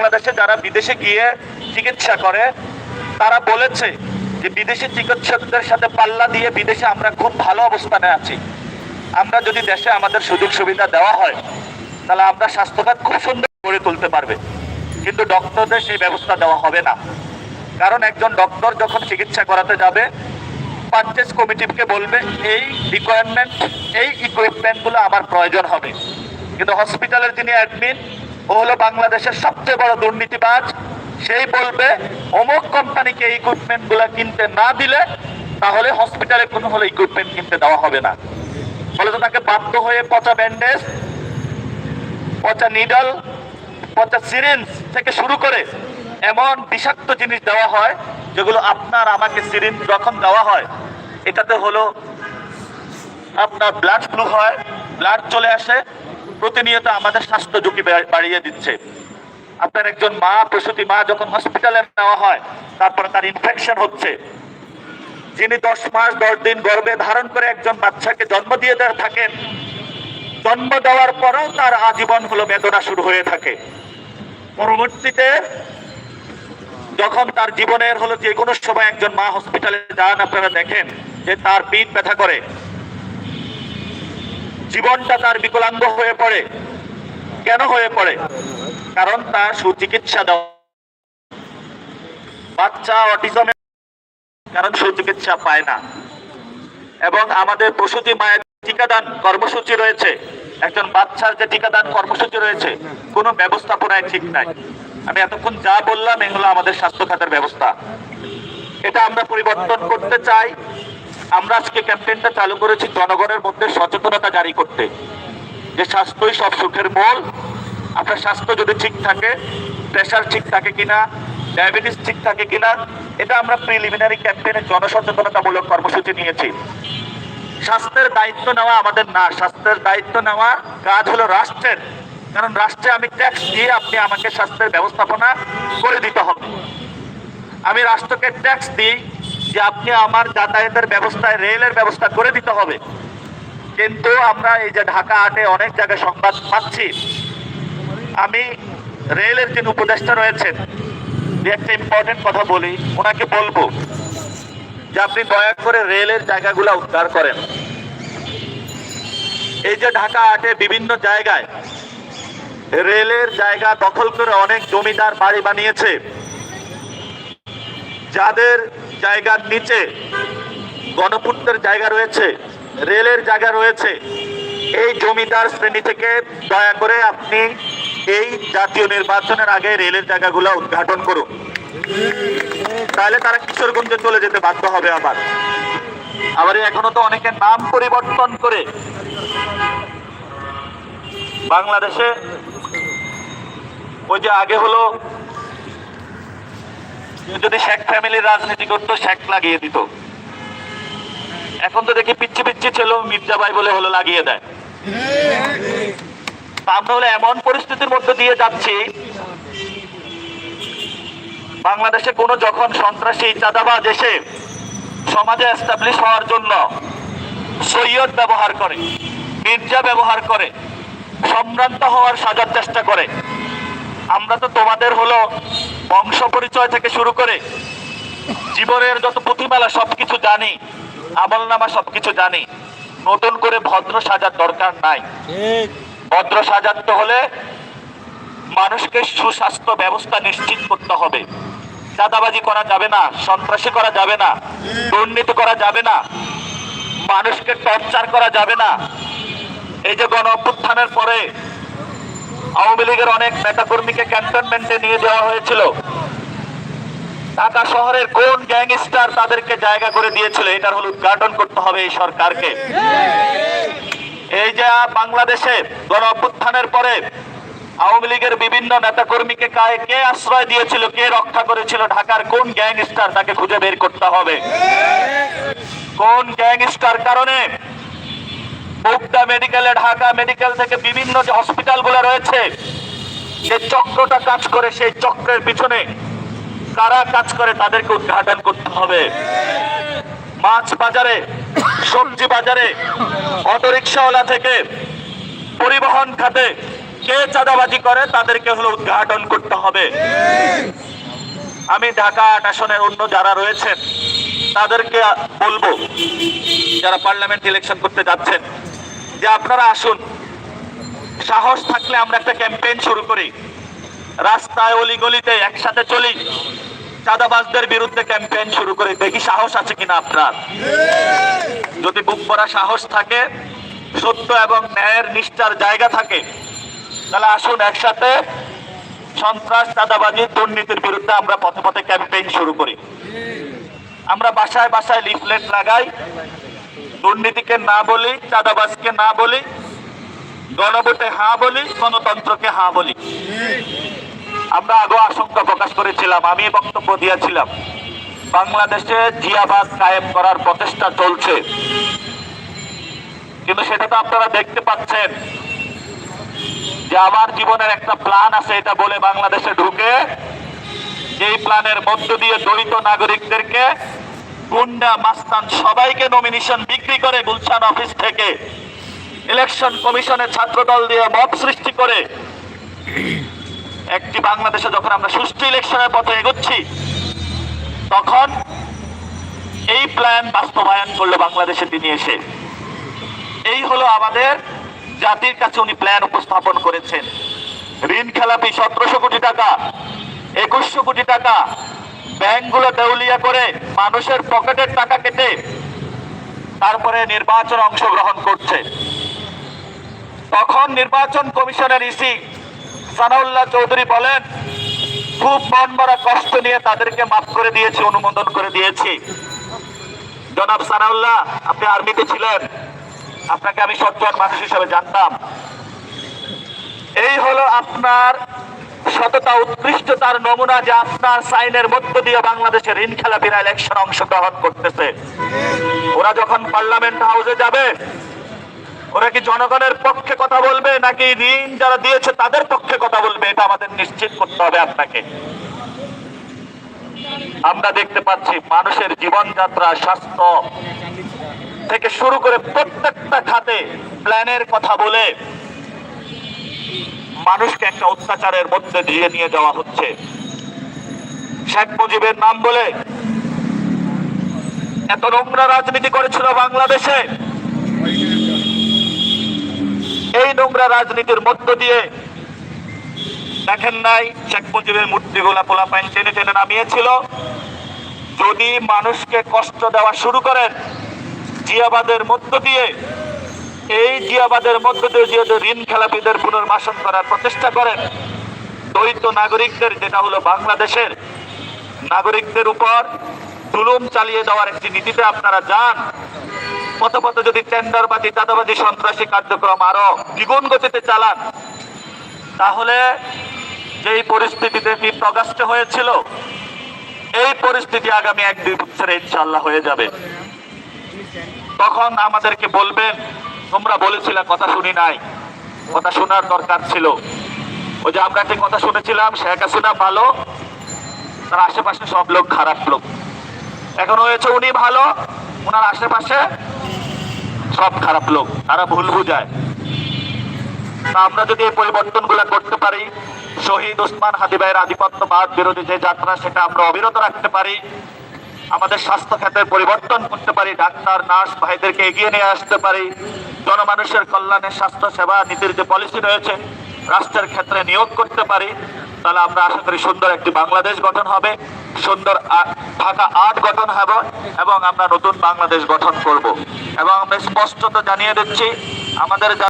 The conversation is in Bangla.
বাংলাদেশে যারা বিদেশে গিয়ে চিকিৎসা করে, তারা বলেছে যে বিদেশি চিকিৎসকদের সাথে পাল্লা দিয়ে বিদেশে আমরা খুব ভালো অবস্থানে আছি। আমরা যদি দেশে আমাদের সুযোগ সুবিধা দেওয়া হয়, তাহলে আমরা স্বাস্থ্যখাত খুব সুন্দর গড়ে তুলতে পারবে। কিন্তু ডক্টরদের সেই ব্যবস্থা দেওয়া হবে না। কারণ একজন ডক্টর যখন চিকিৎসা করাতে যাবে পারচেস কমিটিকে বলবে, এই রিকোয়ারমেন্ট এই ইকুইপমেন্টগুলো আমার প্রয়োজন হবে। কিন্তু হসপিটালের যিনি অ্যাডমিন ও হলো বাংলাদেশের সবচেয়ে বড় দুর্নীতিবাজ। সেই বলবে, অমুক কোম্পানিকে এই ইকুইপমেন্টগুলো কিনতে না দিলে তাহলে হসপিটালে কোনো হলে ইকুইপমেন্ট কিনতে দেওয়া হবে না। ফলে তো তাকে বাধ্য হয়ে পচা ব্যান্ডেজ পচা নিডল পচা সিরিঞ্জ থেকে শুরু করে এমন বিষাক্ত জিনিস দেওয়া হয়, যেগুলো আপনার আমাকে সিরিঞ্জ যখন দেওয়া হয়, এটাতে হলো আপনার ব্লাড ফ্লু হয় ব্লাড চলে আসে প্রতিনিয়ত আমাদের স্বাস্থ্য ঝুঁকি বাড়িয়ে দিচ্ছে। আপনার একজন মা, প্রসূতি মা যখন হসপিটালে নেওয়া হয়, তারপরে তার ইনফেকশন হচ্ছে। যিনি দশ মাস, দশ দিন গর্ভে ধারণ করে একজন বাচ্চাকে জন্ম দিয়ে থাকেন, জন্ম দেওয়ার পরেও তার আজীবন হলো বেদনা শুরু হয়ে থাকে। পরবর্তীতে যখন তার জীবনের হলো যে কোনো সময় একজন মা হসপিটালে যান, আপনারা দেখেন যে তার পিঠ ব্যথা করে। জীবনটা তার বিকলাঙ্গ হয়ে পড়ে। কেন হয়ে পড়ে? কারণ তার সুচিকিৎসা দেওয়া। বাচ্চা অটিজমে কারণ সুচিকিৎসা পায় না। এবং আমাদের প্রসূতি মায়ের টিকাদান কর্মসূচি রয়েছে। একজন বাচ্চার যে টিকাদান কর্মসূচি রয়েছে, কোনো ব্যবস্থাপনায় ঠিক নাই। আমি এতক্ষণ যা বললাম, এগুলো আমাদের স্বাস্থ্য খাতের ব্যবস্থা। এটা আমরা পরিবর্তন করতে চাই। আমরা আজকে ক্যাম্পেইনটা চালু করেছি জনগণের মধ্যে সচেতনতা জারি করতে। যে স্বাস্থ্যই সব সুখের মূল, আপনার স্বাস্থ্য যদি ঠিক থাকে প্রেশার ঠিক থাকে কিনা ডায়াবেটিস ঠিক থাকে কিনা, এটা আমরা প্রিলিমিনারি ক্যাম্পেইনে জনসচেতনতামূলক কর্মসূচি নিয়েছি। স্বাস্থ্যের দায়িত্ব নেওয়া আমাদের না, স্বাস্থ্যের দায়িত্ব নেওয়া কাজ হলো রাষ্ট্রের। কারণ রাষ্ট্রে আমি ট্যাক্স দিয়ে আপনি আমাকে স্বাস্থ্যের ব্যবস্থাপনা করে দিতে হবে। আমি রাষ্ট্রকে ট্যাক্স দিই যে আপনি আমার যাতায়াতের ব্যবস্থায় রেলের ব্যবস্থা করে দিতে হবে। কিন্তু আমরা এই যে ঢাকা আটে অনেক জায়গায় সংবাদ পাচ্ছি, আমি রেলের যিনি উপদেষ্টা রয়েছেন একটা ইম্পর্টেন্ট কথা বলি, ওনাকে বলব যে আপনি দয়া করে রেলের জায়গাগুলো উদ্ধার করেন। এই যে ঢাকা আটে বিভিন্ন জায়গায় রেলের জায়গা দখল করে অনেক জমিদার বাড়ি বানিয়েছে, যাদের জায়গার নিচে গণপূর্তের জায়গা রয়েছে, রেলের জায়গা রয়েছে। এই জমিদার শ্রেণি থেকে দয়া করে আপনি এই জাতীয় নির্বাচনের আগে রেলের জায়গাগুলো উদ্ঘাটন করুন। তাহলে তারা কিশোরগঞ্জে চলে যেতে বাধ্য হবে আবার। আবার এখনও তো অনেকে নাম পরিবর্তন করে বাংলাদেশে ওই যে আগে হলো যদি শেখ ফ্যামিলির রাজনীতি করতো, শেখ লাগিয়ে দিত। এখন তো দেখি পিচ্ছি পিচ্ছি ছিল মির্জাবাই বলে হলো লাগিয়ে দেয়। আমরা এমন পরিস্থিতির মধ্যে দিয়ে যাচ্ছি, বাংলাদেশে কোনো যখন সন্ত্রাসী চাঁদাবাজ এসে সমাজে এস্টাবলিশ হওয়ার জন্য সৈয়দ ব্যবহার করে, মির্জা ব্যবহার করে, সম্ভ্রান্ত হওয়ার সাজার চেষ্টা করে আমরা তো তোমাদের হলো বংশ পরিচয় থেকে শুরু করে জীবনের যত পুঁথিমেলা সবকিছু জানি আমল নামা সবকিছু জানি নতুন করে ভদ্র সাজার দরকার নাই। ভদ্র সাজাতে হলে মানুষকে সুস্বাস্থ্য ব্যবস্থা নিশ্চিত করতে হবে। চাঁদাবাজি করা যাবে না সন্ত্রাসী করা যাবে না দুর্নীতি করা যাবে না মানুষকে টর্চার করা যাবে না। এই যে গণ অভ্যুত্থানের পরে আওয়ামী লীগের অনেক নেতাকর্মীকে ক্যান্টনমেন্টে নিয়ে দেওয়া হয়েছিল। ঢাকা শহরের কোন গ্যাংস্টার তাদেরকে জায়গা করে দিয়েছিল, এটার হল উদ্ঘাটন করতে হবে এই সরকারকে। এই যে বাংলাদেশে গণ অভ্যুত্থানের পরে আওয়ামী লীগের বিভিন্ন নেতাকর্মীকে কায়ে, কে আশ্রয় দিয়েছিল, কে রক্ষা করেছিল, ঢাকার কোন গ্যাংস্টার তাকে খুঁজে বের করতে হবে? কোন গ্যাংস্টার কারণে মুগদা মেডিকেলে ঢাকা মেডিকেল থেকে বিভিন্ন যে হসপিটালগুলো রয়েছে যে চক্রটা কাজ করে, সেই চক্রের পিছনে কারা কাজ করে, তাদেরকে উদ্ঘাটন করতে হবে। মাছ বাজারে, সবজি বাজারে, অটোরিকশাওয়ালা থেকে পরিবহন খাতে কে চাঁদাবাজি করে, তাদেরকে হলো উদ্ঘাটন করতে হবে। আমি ঢাকা আট আসনের অন্য যারা রয়েছেন, তাদেরকে বলব, যারা পার্লামেন্ট ইলেকশন করতে যাচ্ছেন যে আপনারা আসুন। সাহস থাকলে আমরা একটা ক্যাম্পেইন শুরু করি। রাস্তায় অলিগলিতে একসাথে চলি। চাঁদাবাজদের বিরুদ্ধে ক্যাম্পেইন শুরু করি। দেখি সাহস আছে কিনা আপনার? যদি বুক ভরা সাহস থাকে, সত্য এবং ন্যায়ের নিষ্ঠার জায়গা থাকে, তাহলে আসুন একসাথে সন্ত্রাস, চাঁদাবাজি, দুর্নীতির বিরুদ্ধে আমরা পথে পথে ক্যাম্পেইন শুরু করি। আমরা বাসায় বাসায় লিফলেট লাগাই। দুর্নীতিকে না বলি, চাঁদাবাজকে না বলি, গণভোটে হ্যাঁ বলি, গণতন্ত্রকে হা বলি। আমরা আগে আশঙ্কা প্রকাশ করেছিলাম, আমি বক্তব্য দিয়েছিলাম, বাংলাদেশে জিয়াবাদ কায়েম করার প্রচেষ্টা চলছে। কিন্তু সেটা তো আপনারা দেখতে পাচ্ছেন যে আমার জীবনের একটা প্ল্যান আছে, এটা বলে বাংলাদেশে ঢুকে এই প্ল্যানের মধ্য দিয়ে দলিত নাগরিকদেরকে গুন্ডা, মাস্তান সবাইকে নমিনেশন বিক্রি করে গুলশান অফিস থেকে। ইলেকশন কমিশনে ছাত্রদল দিয়ে মত সৃষ্টি করে। একটি বাংলাদেশে যখন আমরা সুষ্ঠু ইলেকশনের পথে এগোচ্ছি, তখন এই প্ল্যান বাস্তবায়ন করল বাংলাদেশে তিনি এসে। এই হলো আমাদের জাতির কাছে উনি প্ল্যান উপস্থাপন করেছেন। ঋণ খেলাপি সতেরোশো কোটি টাকা, একুশশো কোটি টাকা ব্যাংকগুলো দেউলিয়া করে মানুষের পকেটের টাকা কেটে তারপরে নির্বাচন অংশগ্রহণ করছে। তখন নির্বাচন কমিশনের ইসি সানাউল্লাহ চৌধুরী বলেন, খুব মন মরা কষ্ট নিয়ে তাদেরকে মাফ করে দিয়েছি, অনুমোদন করে দিয়েছি। জনাব সানাউল্লাহ, আপনি আর্মিতে ছিলেন। আপনাকে আমি সজ্জন মানুষ হিসেবে জানতাম। এই হলো আপনার সততা, উৎকৃষ্টতার নমুনা যে আপনার সাইনের মধ্য দিয়ে বাংলাদেশের ঋণ খেলাপিরা ইলেকশন অংশগ্রহণ করতেছে। ওরা যখন পার্লামেন্ট হাউসে যাবে, ওরা কি জনগণের পক্ষে কথা বলবে নাকি ঋণ যারা দিয়েছে তাদের পক্ষে কথা বলবে? এটা আমাদের নিশ্চিত করতে হবে আপনাকে। আমরা দেখতে পাচ্ছি মানুষের জীবনযাত্রা, স্বাস্থ্য থেকে শুরু করে প্রত্যেকটা খাতে প্ল্যানের কথা বলে মানুষকে একটা অত্যাচারের মধ্যে দিয়ে নিয়ে যাওয়া হচ্ছে। শেখ মুজিবের নাম বলে এত নোংরা রাজনীতি করেছিল বাংলাদেশে। এই নোংরা রাজনীতির মধ্য দিয়ে দেখেন নাই, শেখ মুজিবের মূর্তিগুলা পোলা পাইন টেনে টেনে নামিয়েছিল। যদি মানুষকে কষ্ট দেওয়া শুরু করেন, জিয়াবাদের মধ্য দিয়ে এই জিয়াবাদের মধ্য দিয়ে যেহেতু ঋণ খেলাপিদের পুনর্বাসন করার প্রচেষ্টা করেন, দরিদ্র নাগরিকদের, যেটা হলো বাংলাদেশের নাগরিকদের উপর জুলুম চালিয়ে দেওয়ার একটি নীতিতে আপনারা যান। পথে যদি টেন্ডারবাদী চাঁদাবাজি, সন্ত্রাসী কার্যক্রম আরও দ্বিগুণ গতিতে চালান, তাহলে যেই পরিস্থিতিতে ফিফথ অগাস্টে হয়েছিল, এই পরিস্থিতি আগামী এক দুই বছরে ইনশাল্লাহ হয়ে যাবে। তখন আমাদেরকে বলবেন তোমরা বলেছিলে, কথা শুনি নাই। কথা শোনার দরকার ছিল। ওই যে আমরা যে কথা শুনেছিলাম, শেখ হাসিনা ভালো, তার আশেপাশে সব লোক খারাপ লোক। এখন হয়েছে, উনি ভালো ওনার আশেপাশে সব খারাপ লোক, তারা ভুল বুঝায়। আমরা যদি এই পরিবর্তনগুলো করতে পারি, শহীদ ওসমান হাদি ভাইয়ের আধিপত্যবাদ বিরোধী যে যাত্রা, সেটা আমরা অবিরত রাখতে পারি, আমাদের স্বাস্থ্য খাতের পরিবর্তন করতে পারি, ডাক্তার, নার্স ভাইদেরকে এগিয়ে নিয়ে আসতে পারি জনমানুষের কল্যাণে স্বাস্থ্য, সেবা, নীতির যে পলিসি রয়েছে, রাষ্ট্রের ক্ষেত্রে নিয়োগ করতে পারি, তাহলে আমরা আশা করি সুন্দর একটি বাংলাদেশ গঠন হবে, সুন্দর ঢাকা আট গঠন হবে এবং আমরা নতুন বাংলাদেশ গঠন করব। এবং আমরা স্পষ্টত জানিয়ে দিচ্ছি, আমাদের